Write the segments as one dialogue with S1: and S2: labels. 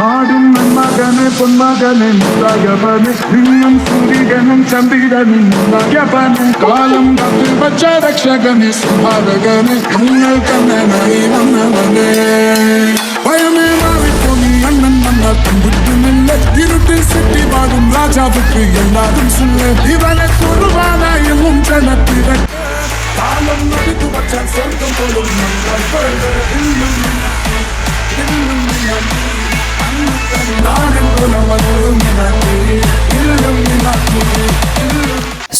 S1: பாடும் மகனே பொன்மகனே முந்தாயவனே நீயும் சூரியனும் சந்திரனும் முந்தாயவனே காலம் தந்து வச்ச ரக்ஷகனே சுபாரகனே உங்கள் கண்ணனை வந்தவனே பயமே மாவிக்கும் அண்ணன் மன்னா தும்பிட்டு நில்ல இருட்டு சிட்டி வாடும் ராஜாவுக்கு எல்லாரும் சொல்ல இவனை தொழுவானாயும் உன் காலம் நடித்து வச்சான் சொர்க்கம் போலும் நன்றாய் பழக இன்னும் இன்னும்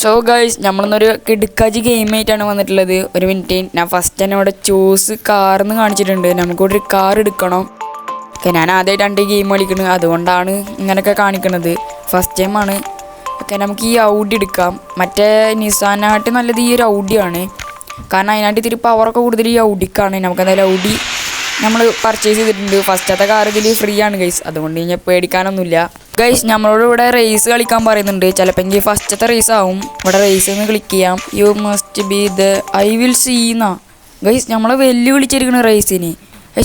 S2: സോ ഗൈസ് നമ്മളിന്നൊരു കിടുക്കാജി ഗെയിമായിട്ടാണ് വന്നിട്ടുള്ളത്. ഒരു മിനിറ്റ് ഞാൻ ഫസ്റ്റ് തന്നെ ഇവിടെ ചൂസ് കാർന്ന് കാണിച്ചിട്ടുണ്ട്. നമുക്കിവിടെ ഒരു കാർ എടുക്കണം. ഓക്കെ ഞാൻ ആദ്യമായിട്ടാണ് ഗെയിം കളിക്കുന്നത് അതുകൊണ്ടാണ് ഇങ്ങനെയൊക്കെ കാണിക്കുന്നത് ഫസ്റ്റ് ടൈമാണ് ഓക്കെ നമുക്ക് ഈ ഔഡി എടുക്കാം. മറ്റേ നിസാനായിട്ട് നല്ലത് ഈ ഒരു ഔഡിയാണ് കാരണം അതിനായിട്ട് ഇത്തിരി പവറൊക്കെ കൂടുതൽ ഈ ഔഡിക്കാണ് നമുക്ക് എന്തായാലും ഔഡി നമ്മൾ പർച്ചേസ് ചെയ്തിട്ടുണ്ട്. ഫസ്റ്റത്തെ കാർ ഇതിൽ ഫ്രീ ആണ് ഗൈസ് അതുകൊണ്ട് ഞാൻ പേടിക്കാനൊന്നുമില്ല. ഗൈസ് നമ്മളോട് ഇവിടെ റേസ് കളിക്കാൻ പറയുന്നുണ്ട്. ചിലപ്പോൾ എങ്കിൽ ഫസ്റ്റത്തെ റേസ് ആവും. ഇവിടെ റേസ് ഒന്ന് ക്ലിക്ക് ചെയ്യാം. You must be the I will സീന്നാ guys നമ്മളെ വെല്ലുവിളിച്ചിരിക്കണ റേസിന്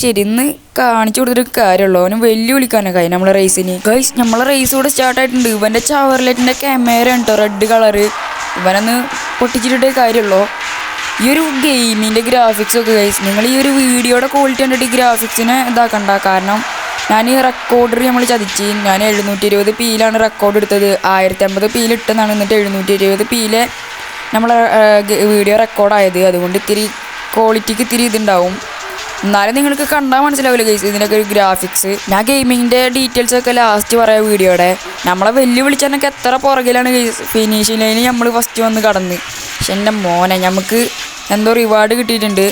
S2: ശരി ഇന്ന് കാണിച്ചു കൊടുത്തിട്ട് കാര്യമുള്ളൂ. അവന് വെല്ലുവിളിക്കാനൊക്കെ ആയി നമ്മളെ റേസിന് ഗൈസ് നമ്മളെ റേസ് കൂടെ സ്റ്റാർട്ട് ആയിട്ടുണ്ട്. ഇവന്റെ ചവർലെറ്റിന്റെ ക്യാമറ ഉണ്ടോ റെഡ് കളറ് ഇവനൊന്ന് പൊട്ടിച്ചിട്ടേ കാര്യമുള്ളൂ. ഈ ഒരു ഗെയിമിന്റെ ഗ്രാഫിക്സ് ഒക്കെ ഗൈസ് നിങ്ങൾ ഈ ഒരു വീഡിയോയുടെ ക്വാളിറ്റി കണ്ടിട്ട് ഈ ഗ്രാഫിക്സിനെ ഇതാക്കണ്ട. കാരണം ഞാൻ ഈ റെക്കോർഡർ നമ്മൾ ചതിച്ച് ഞാൻ എഴുന്നൂറ്റി ഇരുപത് പിയിലാണ് റെക്കോർഡ് എടുത്തത്. ആയിരത്തി അമ്പത് പിയിൽ ഇട്ടെന്നാണ് എന്നിട്ട് എഴുന്നൂറ്റി ഇരുപത് പിയിലെ നമ്മളെ വീഡിയോ റെക്കോർഡായത് അതുകൊണ്ട് ഇത്തിരി ക്വാളിറ്റിക്ക് ഇത്തിരി ഇതുണ്ടാവും. എന്നാലും നിങ്ങൾക്ക് കണ്ടാൽ മനസ്സിലാവില്ല ഗൈസ് ഇതിനൊക്കെ ഒരു ഗ്രാഫിക്സ് ഞാൻ ഗെയിമിങ്ങിന്റെ ഡീറ്റെയിൽസ് ഒക്കെ ലാസ്റ്റ് പറയാം വീഡിയോയുടെ നമ്മളെ വെല്ലുവിളിച്ചതിനൊക്കെ എത്ര പുറകിലാണ് ഗൈസ് ഫിനിഷിംഗ് ലൈനിൽ നമ്മൾ ഫസ്റ്റ് വന്ന് കടന്ന്. പക്ഷെ എന്റെ മോനെ നമുക്ക് എന്തോ റിവാർഡ് കിട്ടിയിട്ടുണ്ട്.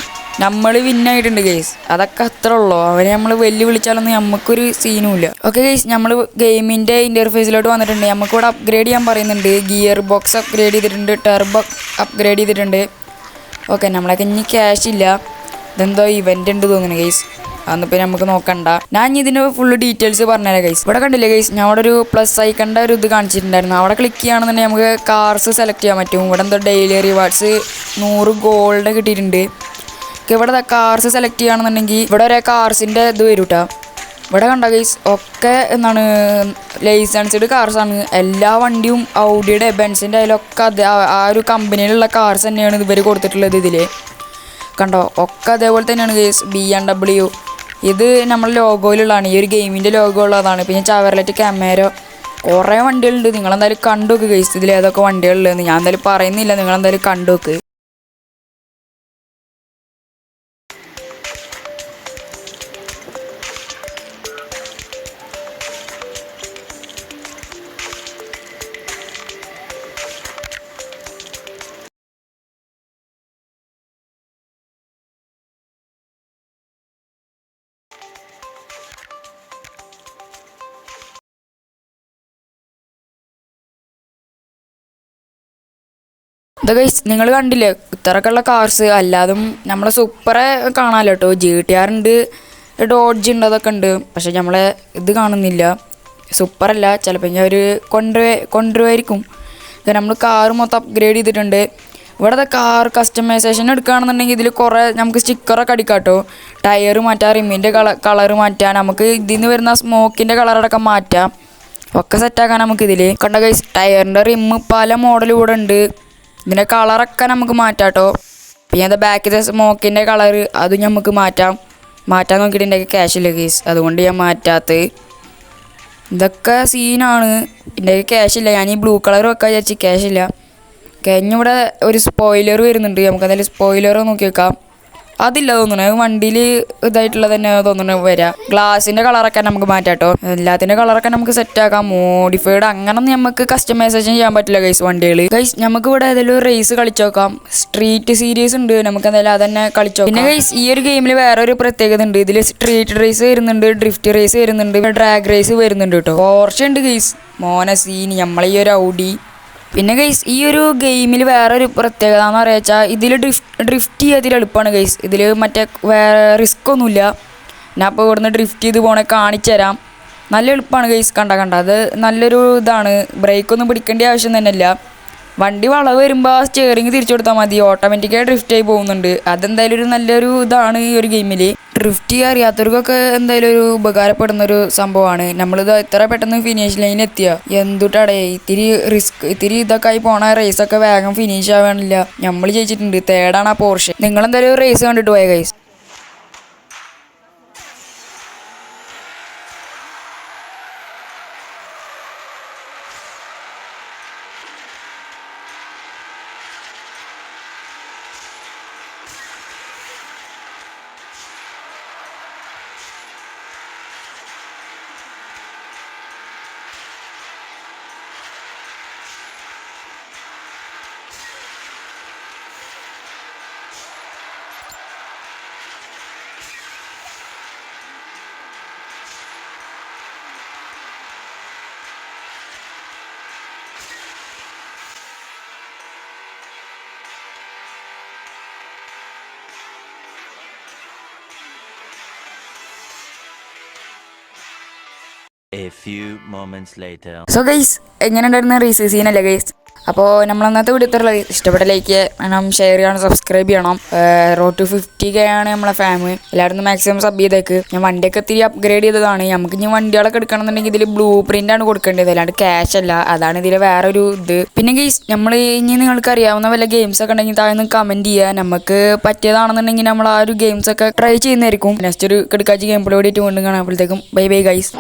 S2: നമ്മൾ വിന്നായിട്ടുണ്ട് ഗെയ്സ് അതൊക്കെ അത്ര ഉള്ളൂ. അവനെ നമ്മൾ വെല്ലുവിളിച്ചാലൊന്നും നമുക്കൊരു സീനും ഇല്ല. ഓക്കെ ഗെയ്സ് നമ്മൾ ഗെയിമിന്റെ ഇന്റർഫേസിലോട്ട് വന്നിട്ടുണ്ട്. നമുക്കിവിടെ അപ്ഗ്രേഡ് ചെയ്യാൻ പറയുന്നുണ്ട്. ഗിയർ ബോക്സ് അപ്ഗ്രേഡ് ചെയ്തിട്ടുണ്ട് ടർബോ അപ്ഗ്രേഡ് ചെയ്തിട്ടുണ്ട്. ഓക്കെ നമ്മളൊക്കെ ഇനി ക്യാഷ് ഇല്ല. ഇതെന്തോ ഇവന്റ് ഉണ്ട് തോന്നുന്നു ഗൈസ് പിന്നെ നമുക്ക് നോക്കണ്ട. ഞാൻ ഇതിന് ഫുള്ള് ഡീറ്റെയിൽസ് പറഞ്ഞുതരാം ഗൈസ് ഇവിടെ കണ്ടില്ലേ ഗൈസ് ഞാൻ അവിടെ ഒരു പ്ലസ് ഐക്കണ്ട ഒരു ഇത് കാണിച്ചിട്ടുണ്ടായിരുന്നു. അവിടെ ക്ലിക്ക് ചെയ്യുകയാണെന്നുണ്ടെങ്കിൽ നമുക്ക് കാർസ് സെലക്ട് ചെയ്യാൻ പറ്റും. ഇവിടെ എന്തോ ഡെയിലി റിവാർഡ്സ് നൂറ് ഗോൾഡ് കിട്ടിയിട്ടുണ്ട്. ഇവിടെ കാർസ് സെലക്ട് ചെയ്യുകയാണെന്നുണ്ടെങ്കിൽ ഇവിടെ ഒരേ കാർസിന്റെ ഇത് വരും കേട്ടോ ഇവിടെ കണ്ട ഗൈസ് ഒക്കെ എന്താണ് ലൈസൻസ്ഡ് കാർസാണ് എല്ലാ വണ്ടിയും ഔഡിയുടെ ബെൻസിന്റെ അതിലൊക്കെ അത് ആ ഒരു കമ്പനിയിലുള്ള കാർസ് തന്നെയാണ് ഇവർ കൊടുത്തിട്ടുള്ളത് ഇതിൽ കണ്ടോ? ഒക്കെ അതേപോലെ തന്നെയാണ് ഗെയ്സ് ബി എൻ ഡബ്ല്യു ഇത് നമ്മുടെ ലോഗോയിലുള്ളതാണ്. ഈ ഒരു ഗെയിമിന്റെ ലോഗോ ഉള്ളതാണ് പിന്നെ ചവറിലേറ്റ് ക്യാമറ കുറേ വണ്ടികളുണ്ട്. നിങ്ങളെന്തായാലും കണ്ടു നോക്ക് ഗെയ്സ് ഇതിൽ ഏതൊക്കെ വണ്ടികളുള്ളതെന്ന്. ഞാൻ എന്തായാലും പറയുന്നില്ല. നിങ്ങളെന്തായാലും കണ്ടു നോക്ക്. ഇത് ഗൈസ് നിങ്ങൾ കണ്ടില്ലേ ഇത്രക്കുള്ള കാർസ് അല്ലാതും നമ്മളെ സൂപ്പറെ കാണാമല്ലോ കേട്ടോ ജി ടി ആർ ഉണ്ട് ഡോഡ്ജ് ഉണ്ട് അതൊക്കെ ഉണ്ട്. പക്ഷെ നമ്മളെ ഇത് കാണുന്നില്ല. സൂപ്പറല്ല ചിലപ്പോൾ ഞാൻ ഒരു കൊണ്ടുപോയി കൊണ്ടുവരുമായിരിക്കും നമ്മൾ കാർ മൊത്തം അപ്ഗ്രേഡ് ചെയ്തിട്ടുണ്ട്. ഇവിടുത്തെ കാർ കസ്റ്റമൈസേഷൻ എടുക്കുകയാണെന്നുണ്ടെങ്കിൽ ഇതിൽ കുറേ നമുക്ക് സ്റ്റിക്കറൊക്കെ അടിക്കാം കേട്ടോ ടയർ മാറ്റാം റിമ്മിന്റെ കള കളർ മാറ്റാം നമുക്ക് ഇതിൽ നിന്ന് വരുന്ന സ്മോക്കിന്റെ കളറടക്കം മാറ്റാം. ഒക്കെ സെറ്റാക്കാൻ നമുക്ക് ഇതിൽ കണ്ട ഗൈസ് ടയറിന്റെ റിമ്മ് പല മോഡൽ ഇവിടെ ഉണ്ട്. ഇതിന്റെ കളറൊക്കെ നമുക്ക് മാറ്റാം കേട്ടോ പിന്നെ അത് ബാക്കിലെ സ്മോക്കിന്റെ കളർ അതും നമുക്ക് മാറ്റാം. മാറ്റാൻ നോക്കിയിട്ടുണ്ടെങ്കിൽ ക്യാഷ് ഇല്ല കേസ് അതുകൊണ്ട് ഞാൻ മാറ്റാത്ത ഇതൊക്കെ സീനാണ് എന്റെ ക്യാഷ് ഇല്ല. ഞാൻ ഈ ബ്ലൂ കളർ വെക്കാൻ വിചാരിച്ച് ക്യാഷ് ഇല്ല. കഴിഞ്ഞിവിടെ ഒരു സ്പോയിലർ വരുന്നുണ്ട്. നമുക്ക് എന്തായാലും സ്പോയിലർ നോക്കി വെക്കാം. അതില്ല തോന്നുന്നു. വണ്ടിയിൽ ഇതായിട്ടുള്ള തന്നെ തോന്നുന്നു വരാം. ഗ്ലാസിന്റെ കളറൊക്കെ നമുക്ക് മാറ്റാം കേട്ടോ എല്ലാത്തിന്റെ കളറൊക്കെ നമുക്ക് സെറ്റ് ആക്കാം. മോഡിഫൈഡ് അങ്ങനൊന്നും നമുക്ക് കസ്റ്റമൈസേഷൻ ചെയ്യാൻ പറ്റില്ല ഗൈസ് വണ്ടികൾ ഗൈസ് നമുക്ക് ഇവിടെ ഏതെങ്കിലും റേസ് കളിച്ചോക്കാം. സ്ട്രീറ്റ് സീരീസ് ഉണ്ട്. നമുക്ക് എന്തായാലും അതന്നെ കളിച്ചോ പിന്നെ ഗൈസ് ഈ ഒരു ഗെയിമിൽ വേറെ ഒരു പ്രത്യേകത ഉണ്ട്. ഇതിൽ സ്ട്രീറ്റ് റേസ് വരുന്നുണ്ട് ഡ്രിഫ്റ്റ് റേസ് വരുന്നുണ്ട് ഡ്രാഗ് റേസ് വരുന്നുണ്ട് കേട്ടോ പോർച്ച ഉണ്ട് ഗൈസ് മോന സീൻ നമ്മളെ ഈ ഒരു ഔഡി പിന്നെ ഗൈസ് ഈ ഒരു ഗെയിമിൽ വേറൊരു പ്രത്യേകത എന്ന് പറയുക വെച്ചാൽ ഇതിൽ ഡ്രിഫ്റ്റ് ഡ്രിഫ്റ്റ് ചെയ്യാതിൽ എളുപ്പമാണ് ഗൈസ് ഇതിൽ മറ്റേ വേറെ റിസ്ക് ഒന്നുമില്ല. ഞാൻ അപ്പോൾ ഇവിടുന്ന് ഡ്രിഫ്റ്റ് ചെയ്ത് പോണേ കാണിച്ചു തരാം. നല്ല എളുപ്പമാണ് ഗൈസ് കണ്ട കണ്ട. അത് നല്ലൊരു ഇതാണ്. ബ്രേക്കൊന്നും പിടിക്കേണ്ട ആവശ്യം തന്നെയല്ല. വണ്ടി വളവ് വരുമ്പോൾ സ്റ്റിയറിംഗ് തിരിച്ചു കൊടുത്താൽ മതി. ഓട്ടോമാറ്റിക്കായി ഡ്രിഫ്റ്റ് ആയി പോകുന്നുണ്ട്. അതെന്തായാലും ഒരു നല്ലൊരു ഇതാണ് ഈ ഒരു ഗെയിമിൽ ഡ്രിഫ്റ്റ് അറിയാത്തവർക്കൊക്കെ എന്തായാലും ഒരു ഉപകാരപ്പെടുന്ന ഒരു സംഭവമാണ്. നമ്മളിത് ഇത്ര പെട്ടെന്ന് ഫിനിഷ് ലൈൻ എത്തിയ. എന്തുട്ടടേ ഇത്തിരി റിസ്ക് ഇത്തിരി ഇതൊക്കെ ആയി പോണ റേസൊക്കെ വേഗം ഫിനിഷ് ആവാനില്ല. നമ്മൾ ജയിച്ചിട്ടുണ്ട്. തേടാണ് ആ പോർഷൻ നിങ്ങൾ എന്തായാലും റേസ് കണ്ടിട്ട് പോയ ഗൈസ് സോ ഗൈസ് എങ്ങനെ ഉണ്ടായിരുന്ന റീസ് സീനല്ലേ ഗൈസ് അപ്പോൾ നമ്മൾ അന്നത്തെ വീഡിയോ ഇത്ര ഇഷ്ടപ്പെട്ട ലൈക്ക് ചെയ്യണം ഷെയർ ചെയ്യണം സബ്സ്ക്രൈബ് ചെയ്യണം. റോഡ് ടു ഫിഫ്റ്റി കെ ആണ് നമ്മളെ ഫാമിലി എല്ലാവരും മാക്സിമം സബ് ചെയ്തേക്ക്. ഞാൻ വണ്ടിയൊക്കെ ഇത്തിരി അപ്ഗ്രേഡ് ചെയ്തതാണ്. നമുക്ക് ഇനി വണ്ടികളൊക്കെ എടുക്കണമെന്നുണ്ടെങ്കിൽ ഇതിൽ ബ്ലൂ പ്രിന്റ് ആണ് കൊടുക്കേണ്ടത്. അല്ലാണ്ട് ക്യാഷ് അല്ല. അതാണ് ഇതിലെ വേറെ ഒരു ഇത്. പിന്നെ ഗൈസ് നമ്മൾ ഇനി നിങ്ങൾക്ക് അറിയാവുന്ന വല്ല ഗെയിംസ് ഒക്കെ ഉണ്ടെങ്കിൽ താഴെ കമന്റ് ചെയ്യുക. നമുക്ക് പറ്റിയതാണെന്നുണ്ടെങ്കിൽ നമ്മൾ ആ ഒരു ഗെയിംസ് ഒക്കെ ട്രൈ ചെയ്യുന്നതായിരിക്കും. നെക്സ്റ്റ് ഒരു കിടക്കാച്ചി ഗെയിം പ്ലേ വേണ്ടിയിട്ട് വീണ്ടും അപ്പോഴത്തേക്കും ബൈ ബൈ ഗൈസ്